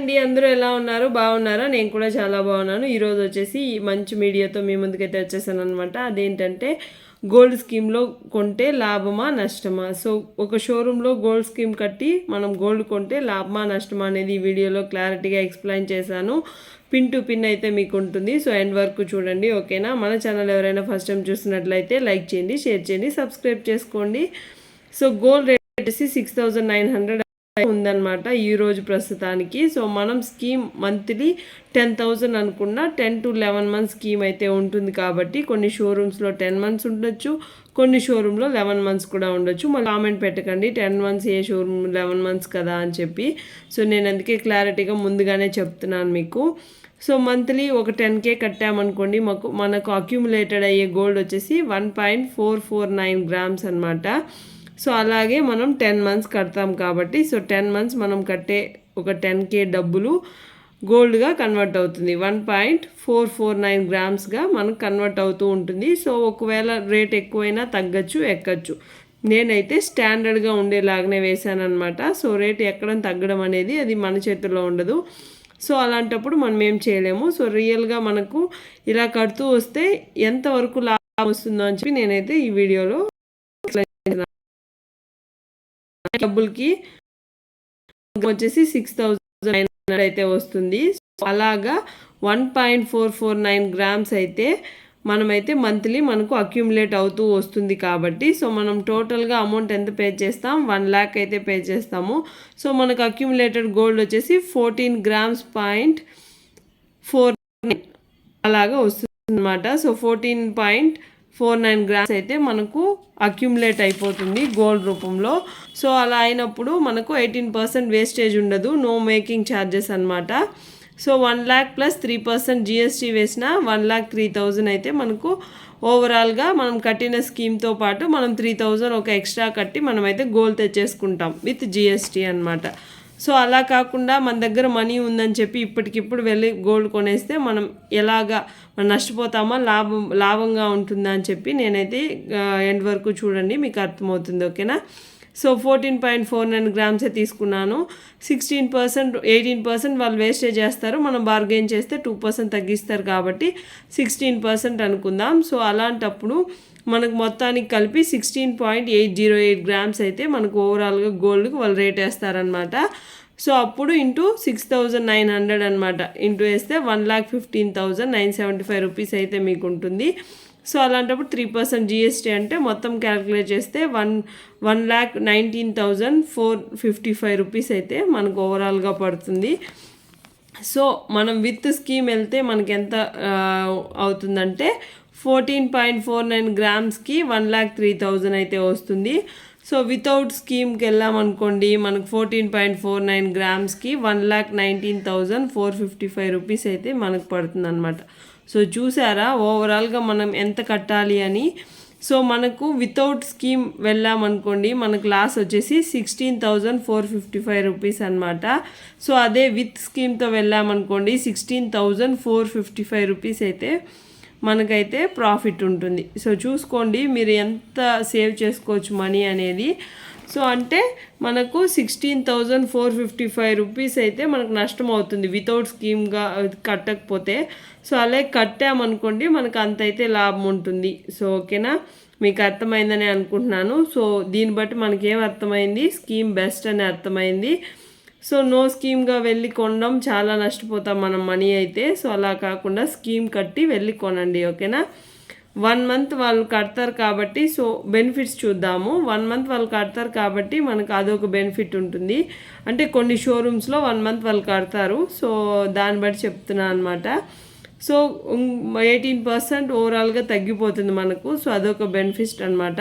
అండి అందరూ ఎలా ఉన్నారు? బాగున్నారా? నేను కూడా చాలా బాగున్నాను. ఈరోజు వచ్చేసి మంచి మీడియాతో మీ ముందుకైతే వచ్చేసాను అనమాట అదేంటంటే గోల్డ్ స్కీమ్లో కొంటే లాభమా నష్టమా? సో ఒక షోరూంలో గోల్డ్ స్కీమ్ కట్టి మనం గోల్డ్ కొంటే లాభమా నష్టమా అనేది ఈ వీడియోలో క్లారిటీగా ఎక్స్ప్లెయిన్ చేశాను. పిన్ టు పిన్ అయితే మీకు ఉంటుంది. సో ఎండ్ వరకు చూడండి ఓకేనా? మన ఛానల్ ఎవరైనా ఫస్ట్ టైం చూసినట్లయితే లైక్ చేయండి షేర్ చేయండి సబ్స్క్రైబ్ చేసుకోండి. సో గోల్డ్ రేట్ వచ్చేసి సిక్స్ థౌజండ్ నైన్ హండ్రెడ్ ఉందన్నమాట ఈ రోజు ప్రస్తుతానికి. సో మనం స్కీమ్ మంత్లీ టెన్ థౌజండ్ అనుకున్న ten to eleven months scheme అయితే ఉంటుంది కాబట్టి కొన్ని షోరూమ్స్లో టెన్ మంత్స్ ఉండొచ్చు కొన్ని షోరూంలో లెవెన్ మంత్స్ కూడా ఉండొచ్చు. మళ్ళీ కామెంట్ పెట్టకండి టెన్ మంత్స్ ఏ షోరూమ్ లెవెన్ మంత్స్ కదా అని చెప్పి. సో నేను అందుకే క్లారిటీగా ముందుగానే చెప్తున్నాను మీకు. సో మంత్లీ ఒక టెన్ కే కట్టామనుకోండి మాకు మనకు అక్యుములేటెడ్ అయ్యే గోల్డ్ వచ్చేసి one point four four nine grams అనమాట సో అలాగే మనం టెన్ మంత్స్ కడతాం కాబట్టి సో టెన్ మంత్స్ మనం కట్టే ఒక టెన్ కే డబ్బులు గోల్డ్గా కన్వర్ట్ అవుతుంది. One point four four nine గ్రామ్స్గా మనకు కన్వర్ట్ అవుతూ ఉంటుంది. సో ఒకవేళ రేట్ ఎక్కువైనా తగ్గచ్చు ఎక్కచ్చు. నేనైతే స్టాండర్డ్గా ఉండేలాగానే వేసాను సో రేట్ ఎక్కడం తగ్గడం అనేది అది మన చేతుల్లో ఉండదు. సో అలాంటప్పుడు మనం ఏం చేయలేము. సో రియల్గా మనకు ఇలా కడుతూ వస్తే ఎంతవరకు లాభం వస్తుందో అని చెప్పి నేనైతే ఈ వీడియోలో డబ్బులకి వచ్చేసి సిక్స్ థౌజండ్ నైన్ హండ్రెడ్ అయితే వస్తుంది. అలాగా one point four four nine grams అయితే మనమైతే మంత్లీ మనకు అక్యుములేట్ అవుతూ వస్తుంది కాబట్టి సో మనం టోటల్గా అమౌంట్ ఎంత పే చేస్తాం? వన్ ల్యాక్ అయితే పే చేస్తాము. సో మనకు అక్యుములేటెడ్ గోల్డ్ వచ్చేసి ఫోర్టీన్ గ్రామ్స్ పాయింట్ ఫోర్ అలాగా వస్తుంది అనమాట so fourteen point four nine grams అయితే మనకు అక్యుములేట్ అయిపోతుంది గోల్డ్ రూపంలో. సో అలా అయినప్పుడు మనకు ఎయిటీన్ పర్సెంట్ వేస్టేజ్ ఉండదు నో మేకింగ్ ఛార్జెస్ అనమాట so one lakh plus three percent GST వేసిన వన్ ల్యాక్ త్రీ థౌజండ్ అయితే మనకు ఓవరాల్గా మనం కట్టిన స్కీమ్తో పాటు మనం త్రీ థౌజండ్ ఒక ఎక్స్ట్రా కట్టి మనమైతే గోల్డ్ తెచ్చేసుకుంటాం విత్ జిఎస్టీ అనమాట సో అలా కాకుండా మన దగ్గర మనీ ఉందని చెప్పి ఇప్పటికిప్పుడు వెళ్ళి గోల్డ్ కొనేస్తే మనం ఎలాగా మనం నష్టపోతామా లాభం లాభంగా ఉంటుందా అని చెప్పి నేనైతే ఎండ్ వరకు చూడండి మీకు అర్థమవుతుంది ఓకేనా? So fourteen point four nine గ్రామ్సే తీసుకున్నాను. సిక్స్టీన్ పర్సెంట్ ఎయిటీన్ పర్సెంట్ వాళ్ళు వేస్టేజ్ చేస్తారు మనం బార్గెన్ చేస్తే టూ పర్సెంట్ తగ్గిస్తారు కాబట్టి సిక్స్టీన్ పర్సెంట్ అనుకుందాం. సో అలాంటప్పుడు మనకు మొత్తానికి కలిపి sixteen point eight zero eight grams అయితే మనకు ఓవరాల్గా గోల్డ్కి వాళ్ళు రేట్ వేస్తారనమాట సో అప్పుడు into six thousand nine hundred అనమాట ఇంటూ వేస్తే one lakh fifteen thousand nine seventy five rupees అయితే మీకు ఉంటుంది. సో అలాంటప్పుడు త్రీ పర్సెంట్ జిఎస్టీ అంటే మొత్తం క్యాలిక్యులేట్ చేస్తే one one lakh nineteen thousand four fifty five rupees అయితే మనకు ఓవరాల్గా పడుతుంది. సో మనం విత్ స్కీమ్ వెళ్తే మనకి ఎంత అవుతుందంటే ఫోర్టీన్ పాయింట్ ఫోర్ నైన్ గ్రామ్స్కి వన్ ల్యాక్ త్రీ థౌజండ్ అయితే వస్తుంది. సో వితౌట్ స్కీమ్కి వెళ్ళామనుకోండి మనకు fourteen point four nine గ్రామ్స్కి one lakh nineteen thousand four fifty five rupees అయితే మనకు పడుతుందన్నమాట. సో చూసారా ఓవరాల్గా మనం ఎంత కట్టాలి అని? సో మనకు వితౌట్ స్కీమ్ వెళ్ళామనుకోండి మనకు లాస్ వచ్చేసి sixteen thousand four fifty five rupees అనమాట సో అదే విత్ స్కీమ్తో వెళ్ళామనుకోండి sixteen thousand four fifty five rupees అయితే మనకైతే ప్రాఫిట్ ఉంటుంది. సో చూసుకోండి మీరు ఎంత సేవ్ చేసుకోవచ్చు మనీ అనేది. సో అంటే మనకు sixteen thousand four fifty five rupees అయితే మనకు నష్టం అవుతుంది వితౌట్ స్కీమ్గా కట్టకపోతే. సో అలాగే కట్టామనుకోండి మనకు అంత అయితే లాభం ఉంటుంది. సో ఓకేనా మీకు అర్థమైందని అనుకుంటున్నాను. సో దీన్ని బట్టి మనకేం అర్థమైంది? స్కీమ్ బెస్ట్ అని అర్థమైంది. సో నో స్కీమ్గా వెళ్ళి కొనడం చాలా నష్టపోతాం మనం మనీ అయితే. సో అలా కాకుండా స్కీమ్ కట్టి వెళ్ళి కొనండి ఓకేనా? వన్ మంత్ వాళ్ళు కడతారు కాబట్టి సో బెనిఫిట్స్ చూద్దాము. వన్ మంత్ వాళ్ళు కడతారు కాబట్టి మనకు అదొక బెనిఫిట్ ఉంటుంది. అంటే కొన్ని షోరూమ్స్లో వన్ మంత్ వాళ్ళు కడతారు. సో దాన్ని బట్టి చెప్తున్నాను అనమాట సో ఎయిటీన్ పర్సెంట్ ఓవరాల్గా తగ్గిపోతుంది మనకు. సో అదొక బెనిఫిట్ అనమాట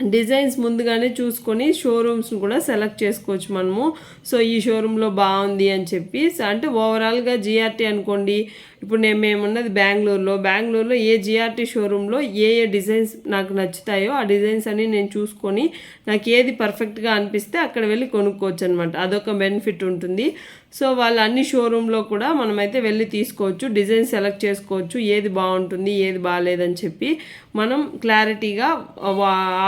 డిజైన్స్ ముందుగానే చూసుకొని షోరూమ్స్ని కూడా సెలెక్ట్ చేసుకోవచ్చు మనము. సో ఈ షోరూంలో బాగుంది అని చెప్పి అంటే ఓవరాల్గా జిఆర్టీ అనుకోండి. ఇప్పుడు నేను మేమున్నది బెంగళూరులో బెంగళూరులో ఏ జిఆర్టీ షోరూంలో ఏ ఏ డిజైన్స్ నాకు నచ్చుతాయో ఆ డిజైన్స్ అన్నీ నేను చూసుకొని నాకు ఏది పర్ఫెక్ట్గా అనిపిస్తే అక్కడ వెళ్ళి కొనుక్కోవచ్చు అనమాట అదొక బెనిఫిట్ ఉంటుంది. సో వాళ్ళ అన్ని షోరూంలో కూడా మనమైతే వెళ్ళి తీసుకోవచ్చు డిజైన్ సెలెక్ట్ చేసుకోవచ్చు ఏది బాగుంటుంది ఏది బాగాలేదని చెప్పి. మనం క్లారిటీగా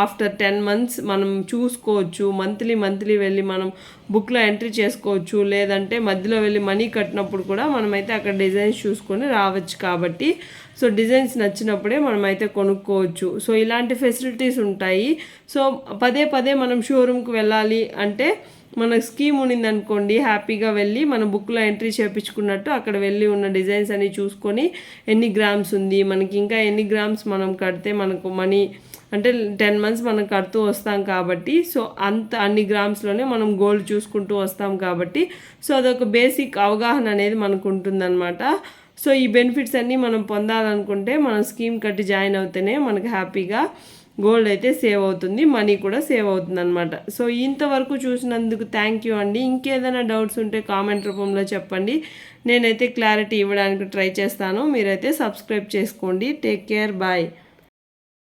ఆఫ్ ఆఫ్టర్ టెన్ మంత్స్ మనం చూసుకోవచ్చు. మంత్లీ మంత్లీ వెళ్ళి మనం బుక్లో ఎంట్రీ చేసుకోవచ్చు. లేదంటే మధ్యలో వెళ్ళి మనీ కట్టినప్పుడు కూడా మనమైతే అక్కడ డిజైన్స్ చూసుకొని రావచ్చు కాబట్టి. సో డిజైన్స్ నచ్చినప్పుడే మనమైతే కొనుక్కోవచ్చు. సో ఇలాంటి ఫెసిలిటీస్ ఉంటాయి. సో పదే పదే మనం షోరూమ్కి వెళ్ళాలి అంటే మన స్కీమ్ ఉన్నిందనుకోండి హ్యాపీగా వెళ్ళి మన బుక్లో ఎంట్రీ చేయించుకున్నట్టు అక్కడ వెళ్ళి ఉన్న డిజైన్స్ అన్ని చూసుకొని ఎన్ని గ్రామ్స్ ఉంది మనకి ఇంకా ఎన్ని గ్రామ్స్ మనం కడితే మనకు మనీ అంటే టెన్ మంత్స్ మనం కడుతూ వస్తాం కాబట్టి సో అంత అన్ని గ్రామ్స్లోనే మనం గోల్డ్ చూసుకుంటూ వస్తాం కాబట్టి సో అదొక బేసిక్ అవగాహన అనేది మనకు ఉంటుందన్నమాట. సో ఈ బెనిఫిట్స్ అన్నీ మనం పొందాలనుకుంటే మనం స్కీమ్ కట్టి జాయిన్ అవుతేనే మనకు హ్యాపీగా గోల్డ్ అయితే సేవ్ అవుతుంది మనీ కూడా సేవ్ అవుతుంది అనమాట సో ఇంతవరకు చూసినందుకు థ్యాంక్ యూ అండి. ఇంకేదైనా డౌట్స్ ఉంటే కామెంట్ రూపంలో చెప్పండి. నేనైతే క్లారిటీ ఇవ్వడానికి ట్రై చేస్తాను. మీరైతే సబ్స్క్రైబ్ చేసుకోండి. Take care. బాయ్.